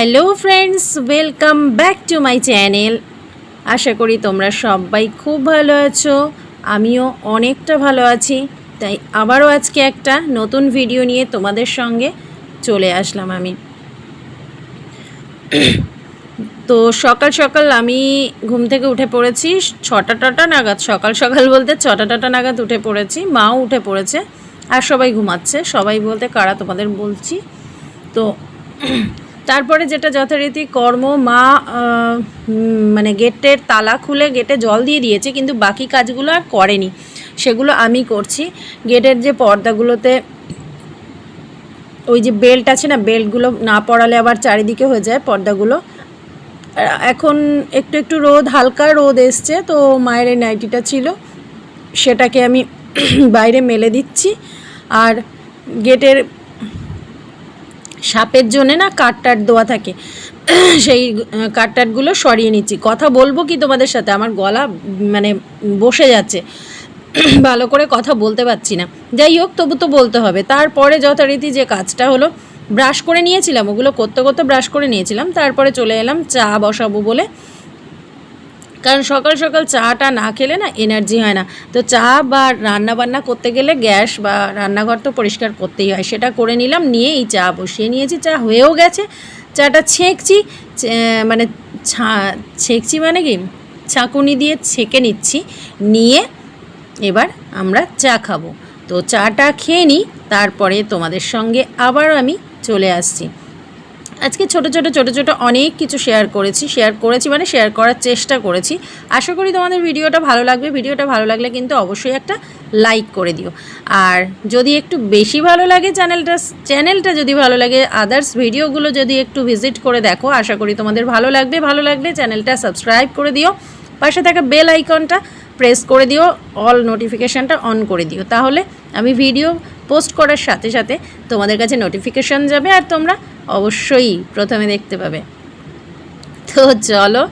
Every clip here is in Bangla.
Hello friends, welcome back to my channel. আশা করি তোমরা সবাই খুব ভালো আছো, আমিও অনেকটা ভালো আছি। তাই আবারও আজকে একটা নতুন ভিডিও নিয়ে তোমাদের সঙ্গে চলে আসলাম আমি। তো সকাল সকাল আমি ঘুম থেকে উঠে পড়েছি, ছটা টটা নাগাদ, সকাল সকাল বলতে ছটা টটা নাগাদ উঠে পড়েছি, মাও উঠে পড়েছে, আর সবাই ঘুমাচ্ছে, সবাই বলতে কারা তোমাদের বলছি। তো তারপরে যেটা যথারীতি কর্ম, মা মানে গেটের তালা খুলে গেটে জল দিয়ে দিয়েছে, কিন্তু বাকি কাজগুলো আর করেনি। সেগুলো আমি করছি। গেটের যে পর্দাগুলোতে ওই যে বেল্ট আছে না, বেল্টগুলো না পড়ালে আবার চারিদিকে হয়ে যায় পর্দাগুলো। এখন একটু একটু রোদ, হালকা রোদ এসছে, তো মায়ের এই নাইটিটা ছিল। সেটাকে আমি বাইরে মেলে দিচ্ছি। আর গেটের সাপের জন্যে না কাঠটাট দেওয়া থাকে। সেই কাঠটাটগুলো সরিয়ে নিচ্ছি। কথা বলব কি তোমাদের সাথে? আমার গলা মানে বসে যাচ্ছে। ভালো করে কথা বলতে পারছি না। যাই হোক, তবু তো বলতে হবে। তারপরে যথারীতি যে কাজটা হলো, ব্রাশ করে নিয়েছিলাম। ওগুলো করতে করতে ব্রাশ করে নিয়েছিলাম। তারপরে চলে এলাম চা বসাবো বলে। কারণ সকাল সকাল চাটা না খেলে না এনার্জি হয় না। তো চা বা রান্না বান্না করতে গেলে গ্যাস বা রান্নাঘর তো পরিষ্কার করতেই হয়। সেটা করে নিলাম, নিয়ে এই চা বসিয়ে নিয়েছি। চা হয়েও গেছে। চাটা ছেঁকছি মানে ছা, ছেঁকছি মানে কি? ছাঁকুনি দিয়ে ছেঁকে নিচ্ছি। নিয়ে এবার আমরা চা খাব। তো চাটা খেয়ে নিই, তারপরে তোমাদের সঙ্গে আবার আমি চলে আসছি। আজকে ছোট ছোট ছোট ছোট অনেক কিছু শেয়ার করেছি শেয়ার করেছি মানে শেয়ার করার চেষ্টা করেছি। আশা করি তোমাদের ভিডিওটা ভালো লাগবে। ভিডিওটা ভালো লাগলে কিন্তু অবশ্যই একটা লাইক করে দিও। আর যদি একটু বেশি ভালো লাগে চ্যানেলটা চ্যানেলটা যদি ভালো লাগে আদার্স ভিডিওগুলো যদি একটু ভিজিট করে দেখো, আশা করি তোমাদের ভালো লাগবে। ভালো লাগলে চ্যানেলটা সাবস্ক্রাইব করে দিও। পাশে থাকা বেল আইকনটা প্রেস করে দিও। অল নোটিফিকেশানটা অন করে দিও। তাহলে আমি ভিডিও পোস্ট করার সাথে সাথে তোমাদের কাছে নোটিফিকেশান যাবে আর তোমরা অবশ্যই প্রথমে দেখতে পাবে। তো চলো,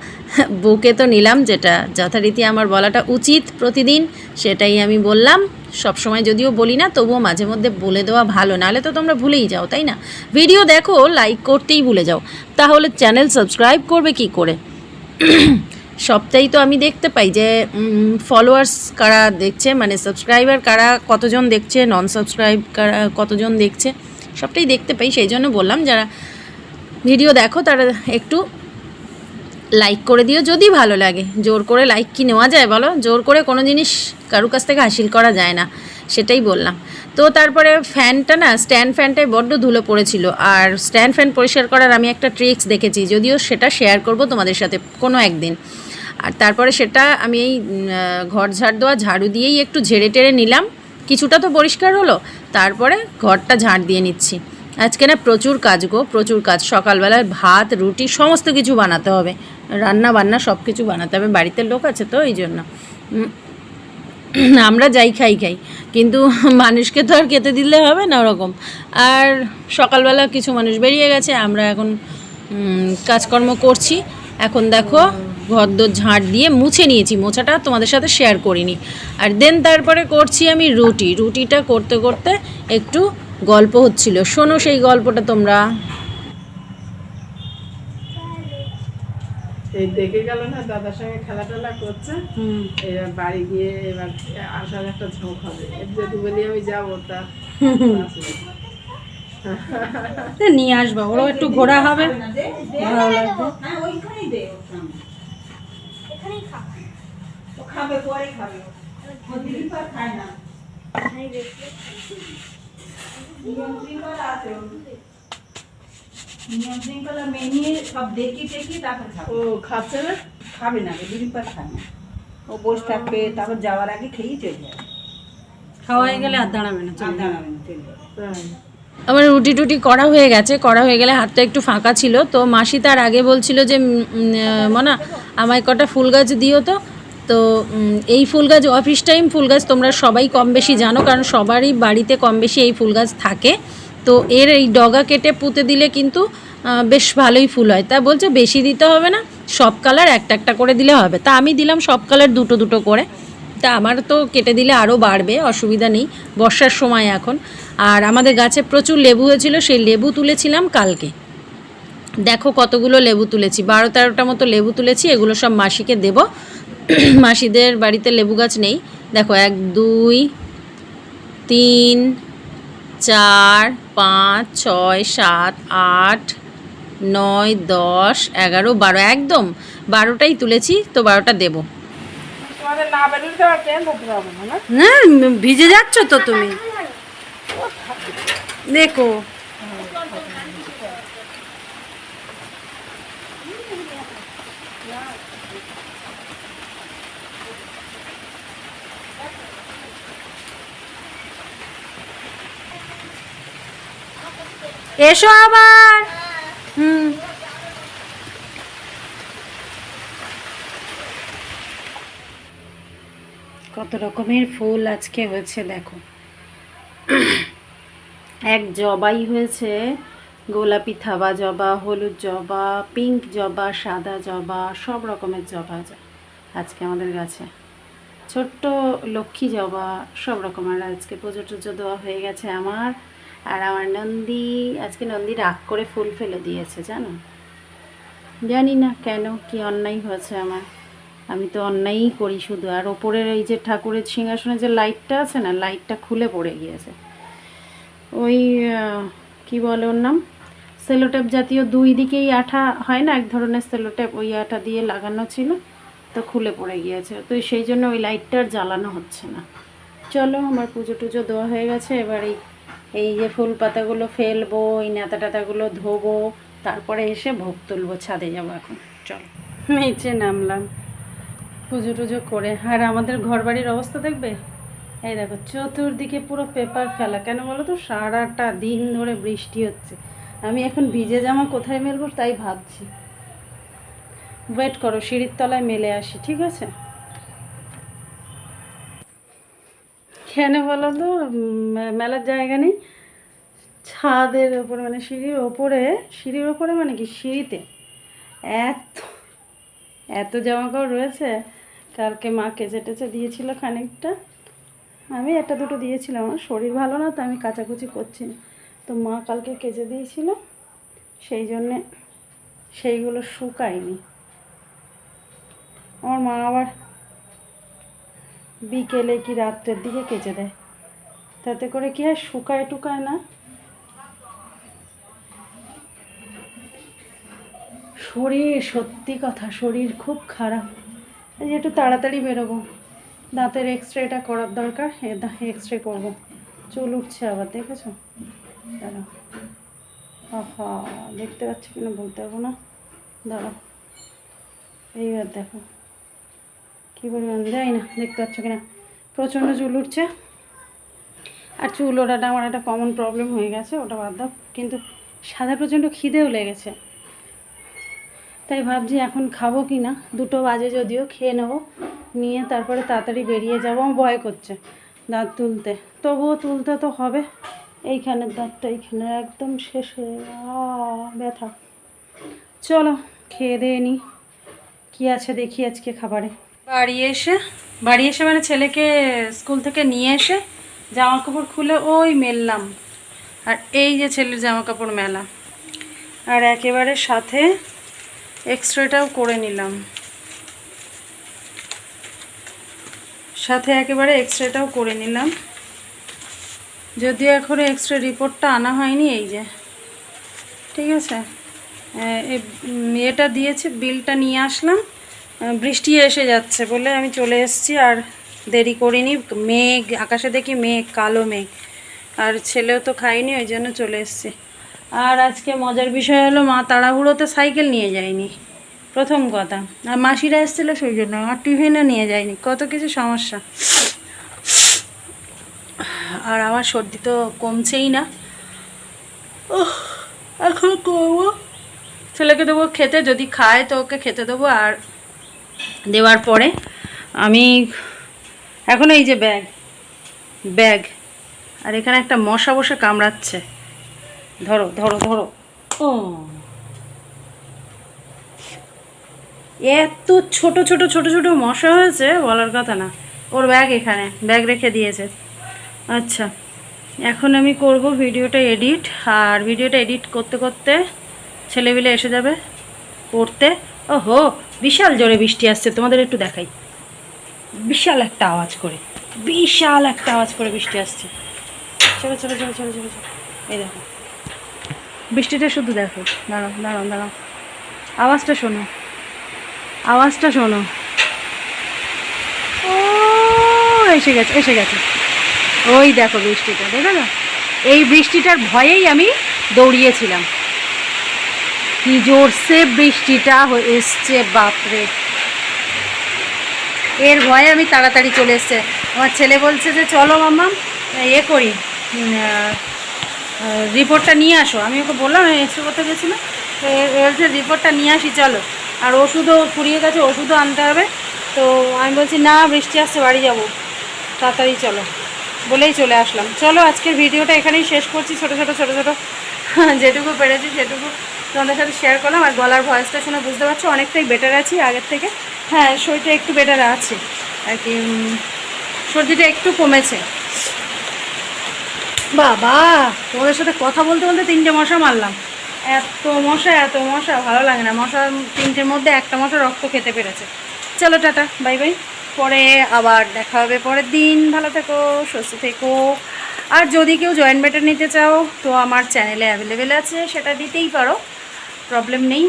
বুকে তো নিলাম যেটা যথারীতি আমার বলাটা উচিত প্রতিদিন, সেটাই আমি বললাম। সবসময় যদিও বলি না, তবুও মাঝে মধ্যে বলে দেওয়া ভালো, নাহলে তো তোমরা ভুলেই যাও, তাই না? ভিডিও দেখো লাইক করতেই ভুলে যাও। তাহলে চ্যানেল সাবস্ক্রাইব করবে কি করে? সবটাই তো আমি দেখতে পাই যে ফলোয়ার্স কারা দেখছে মানে সাবস্ক্রাইবার কারা, কতজন দেখছে নন সাবস্ক্রাইব কারা, কতজন দেখছে, সবটাই দেখতে পাই। সেই জন্য বললাম, যারা ভিডিও দেখো, তারা একটু লাইক করে দিও যদি ভালো লাগে। জোর করে লাইক কি নেওয়া যায় বলো? জোর করে কোনো জিনিস কারুর কাছ থেকে হাসিল করা যায় না। সেটাই বললাম। তো তারপরে ফ্যানটা না, স্ট্যান্ড ফ্যানটায় বড্ড ধুলো পড়েছিল। আর স্ট্যান্ড ফ্যান পরিষ্কার করার আমি একটা ট্রিক্স দেখেছি, যদিও সেটা শেয়ার করব তোমাদের সাথে কোনো একদিন। আর তারপরে সেটা আমি এই ঘর ঝাড় দেওয়া ঝাড়ু দিয়েই একটু ঝেড়ে টেড়ে নিলাম। কিছুটা তো পরিষ্কার হলো, তারপরে ঘরটা ঝাড় দিয়ে নিচ্ছি। আজকে না প্রচুর কাজ গো, প্রচুর কাজ। সকালবেলায় ভাত, রুটি, সমস্ত কিছু বানাতে হবে। রান্না বান্না সব কিছু বানাতে হবে। বাড়িতে লোক আছে তো এই জন্য আমরা যাই, খাই খাই। কিন্তু মানুষকে তো আর খেতে দিলে হবে না ওরকম। আর সকালবেলা কিছু মানুষ বেরিয়ে গেছে, আমরা এখন কাজকর্ম করছি। এখন দেখো, ঘরদোর ঝাঁট দিয়ে মুছে নিয়েছি, মোছাটা তোমাদের সাথে শেয়ার করিনি। আর দেন তারপরে করছি আমি রুটি। রুটিটা করতে করতে একটু গল্প হচ্ছিল। শোনো সেই গল্পটা তোমরা। এই দেখে গেল না দাদার সঙ্গে খেলা টেলা করছে এবার বাড়ি গিয়ে এবার আসার একটা ঝোঁক হবে। যদি বলি আমি যাব তা নিয়ে আসবা ওরাও একটু ঘোরা হবে। ভালো লাগবে। খাবে পরে খাবে। খায় না। আছে ওর। নিয়ম সব দেখি টেকি তারপর ও খাচ্ছে না? খাবে না দিদি পর খায় না। ও বসে থাকবে তারপর যাওয়ার আগে খেয়েই চলে যাবে খাওয়া হয়ে গেলে আর দাঁড়াবে না আর দাঁড়াবে না চলে যাবে আমার রুটি টুটি করা হয়ে গেছে করা হয়ে গেলে হাতটা একটু ফাঁকা ছিল তো মাসি তার আগে বলছিল যে মনা আমায় কটা ফুল গাছ দিও তো। তো এই ফুল গাছ অফিস টাইম ফুল গাছ তোমরা সবাই কম বেশি জানো কারণ সবারই বাড়িতে কম বেশি এই ফুল গাছ থাকে। তো এর এই ডগা কেটে পুঁতে দিলে কিন্তু বেশ ভালোই ফুল হয়। তা বলছে বেশি দিতে হবে না, সব কালার একটা একটা করে দিলে হবে। তা আমি দিলাম সব কালার দুটো দুটো করে। তা আমার তো কেটে দিলে আরও বাড়বে, অসুবিধা নেই, বর্ষার সময় এখন। আর আমাদের গাছে প্রচুর লেবু হয়েছিল, সেই লেবু তুলেছিলাম কালকে। দেখো কতগুলো লেবু তুলেছি, বারো তেরোটা মতো লেবু তুলেছি, এগুলো সব মাসিকে দেব। মাসিদের বাড়িতে লেবু গাছ নেই। দেখো, এক, দুই, তিন, চার পাঁচ ছয় সাত আট নয় দশ এগারো বারো একদম বারোটাই তুলেছি তো বারোটা দেবো। না ভিজে যাচ্ছ তো তুমি। দেখো। এসো আবার। হুম। কত রকমের ফুল আজকে হয়েছে, দেখো। এক জবাই হয়েছে, গোলাপি থাবা জবা, হলুদ জবা, পিঙ্ক জবা, সাদা জবা, সব রকমের জবা আজকে আমাদের গাছে। ছোট্ট লক্ষ্মী জবা, সব রকমের আজকে পুজো টুজো দেওয়া হয়ে গেছে আমার। আর আমার নন্দী, আজকে নন্দী রাগ করে ফুল ফেলে দিয়েছে, জানো? জানি না কেন, কি অন্যায় হয়েছে আমার। আমি তো অন্যায়ই করি শুধু। আর ওপরের এই যে ঠাকুরের সিংহাসনে যে লাইটটা আছে না, লাইটটা খুলে পড়ে গিয়েছে। ওই কি বলে ওর নাম? সেলোটেপ জাতীয় দুই দিকেই আঠা হয় না, এক ধরনের সেলোটেপ ওই আঠা দিয়ে লাগানো ছিল, তো খুলে পড়ে গিয়েছে। তো সেই জন্য ওই লাইটটা আর জ্বালানো হচ্ছে না। চলো, আমার পুজো টুজো দেওয়া হয়ে গেছে, এবার এই এই যে ফুল পাতাগুলো ফেলব, এই নেতা টাতাগুলো ধোবো, তারপরে এসে ভোগ তুলবো ছাদে যাব এখন। চলো। নিচে নামলাম। পুজো টুজো করে। আর আমাদের ঘর বাড়ির অবস্থা দেখবে? এই দেখো, চতুর্দিকে পুরো পেপার ফেলা। কেন বলো তো? সারাটা দিন ধরে বৃষ্টি হচ্ছে। আমি এখন ভিজে জামা কোথায় মেলবো তাই ভাবছি। ওয়েট করো, সিঁড়ির তলায় মেলে আসি, ঠিক আছে? কেন বলো তো মেলার জায়গা নেই। ছাদের ওপরে মানে সিঁড়ির ওপরে সিঁড়ির ওপরে মানে কি? সিঁড়িতে। এত এত জামা কাপড় রয়েছে। কালকে মা কেচে টেচে দিয়েছিল খানিকটা। আমি একটা দুটো দিয়েছিলাম, আমার শরীর ভালো না, তো আমি কাচাকুচি করছি তো মা কালকে কেচে দিয়েছিল, সেই জন্যে সেইগুলো শুকায়নি। আমার মা আবার বিকেলে কি রাত্রের দিকে কেচে দেয়? তাতে করে কি হয় শুকায় টুকায় না? শরীর, সত্যি কথা, শরীর খুব খারাপ। এই যে একটু তাড়াতাড়ি বেরোবো। দাঁতের এক্স রেটা করার দরকার। এক্স রে করব। চুল উঠছে আবার, দেখেছ? দাঁড়াও। আহা, দেখতে পাচ্ছি কিনা বলতে পারব না? দাঁড়াও। এইবার দেখো। কী পরিমাণ? যাই না, দেখতে পাচ্ছ কিনা? প্রচণ্ড চুল উঠছে। আর চুল ওঠাটা আমার একটা কমন প্রবলেম হয়ে গেছে, ওটা বাদ দাও। কিন্তু সাদা প্রচণ্ড খিদেও লেগেছে। তাই ভাবছি এখন খাব কি না? দুটো বাজে যদিও, খেয়ে নেব। নিয়ে তারপরে তাড়াতাড়ি বেরিয়ে যাব। আমার ভয় করছে দাঁত তুলতে। তবুও তুলতে তো হবে। এইখানের দাঁতটা এইখানে একদম শেষে আ, ব্যথা। চলো, খেয়ে দিয়ে নিই কী আছে দেখি আজকে খাবারে। বাড়ি এসে বাড়ি এসে মানে ছেলেকে স্কুল থেকে নিয়ে এসে জামা কাপড় খুলে ওই মেললাম। আর এই যে ছেলের জামা কাপড় মেলা। আর একেবারে সাথে এক্সরেটাও করে নিলাম। সাথে একেবারে এক্সরেটাও করে নিলাম। যদিও এখনও এক্সরে রিপোর্টটা আনা হয়নি এই যে। ঠিক আছে? এটা দিয়েছে, বিলটা নিয়ে আসলাম। বৃষ্টি এসে যাচ্ছে বলে আমি চলে এসেছি আর দেরি করিনি। মেঘ আকাশে দেখি মেঘ কালো মেঘ। আর ছেলেও তো খায়নি ওই জন্য চলে এসেছি। আর আজকে মজার বিষয় হলো মা তাড়াহুড়োতে সাইকেল নিয়ে যায়নি। প্রথম কথা। আর মাসিরা এসেছিল সেই জন্য আর টিফিনও নিয়ে যায়নি। কত কিছু সমস্যা। আর আমার সর্দি তো কমছেই না। উহ, এখন করব? ছেলেকে দেবো খেতে যদি খায় তো ওকে খেতে দেবো। আর দেওয়ার পরে আমি এখন এই যে ব্যাগ ব্যাগ, আর এখানে একটা মশা বসে কামড়াচ্ছে। ধরো ধরো ধরো। ও এত ছোট ছোট ছোট ছোট মশা হয়েছে, বলার কথা না। ওর ব্যাগ এখানে, ব্যাগ রেখে দিয়েছে। আচ্ছা এখন আমি করব ভিডিওটা এডিট। আর ভিডিওটা এডিট করতে করতে ছেলেপিলে এসে যাবে, পড়তে। ওহো, বিশাল জোরে বৃষ্টি আসছে, তোমাদের একটু দেখাই। বিশাল একটা আওয়াজ করে, বিশাল একটা আওয়াজ করে বৃষ্টি আসছে। চলো চলো চলো চলো চলো এই দেখো। বৃষ্টিটা শুধু দেখো। দাঁড়াও দাঁড়াও দাঁড়াও। আওয়াজটা শোনো। আওয়াজটা শোনো। ও, এসে গেছে এসে গেছে। ওই দেখো বৃষ্টিটা দেখো না? এই বৃষ্টিটার ভয়েই আমি দৌড়িয়েছিলাম। কি জোরসে বৃষ্টিটা এসছে, বাপরে। এর ভয়ে আমি তাড়াতাড়ি চলে এসছে। আমার ছেলে বলছে যে, চলো মাম্মা, এ করি। রিপোর্টটা নিয়ে আসো। আমি ওকে বললাম এক্সরে করতে গেছিলাম তো বলছে, রিপোর্টটা নিয়ে আসি, চলো। আর ওষুধও ফুরিয়ে গেছে, ওষুধও আনতে হবে। তো আমি বলছি, না, বৃষ্টি আসছে, বাড়ি যাব। তাড়াতাড়ি চলো। বলেই চলে আসলাম। চলো, আজকের ভিডিওটা এখানেই শেষ করছি, ছোটো ছোটো ছোটো ছোটো। যেটুকু পেরেছি সেটুকু তোমাদের সাথে শেয়ার করলাম আর গলার ভয়েসটা শুনে বুঝতে পারছ অনেকটাই বেটার আছি আগের থেকে। হ্যাঁ শরীরটা একটু বেটার আছে। আর কি সর্দিটা একটু কমেছে। বাবা, তোমাদের সাথে কথা বলতে বলতে তিনটে মশা মারলাম। এত মশা এত মশা, ভালো লাগে না। মশা তিনটের মধ্যে একটা মশা রক্ত খেতে পেরেছে। চলো, টাটা বাই বাই পরে আবার দেখা হবে পরের দিন। ভালো থেকো, সুস্থ থেকো। আর যদি কেউ জয়েন্ট বেটার নিতে চাও, তো আমার চ্যানেলে অ্যাভেলেবেল আছে। সেটা দিতেই পারো। প্রবলেম নেই।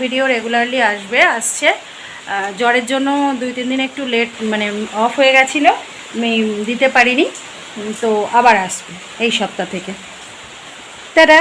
ভিডিও রেগুলারলি আসবে, আসছে। জ্বরের জন্য দুই, তিন দিন একটু লেট মানে অফ হয়ে গেছিল, আমি দিতে পারিনি। তো আবার আসবে এই সপ্তাহ থেকে। তারা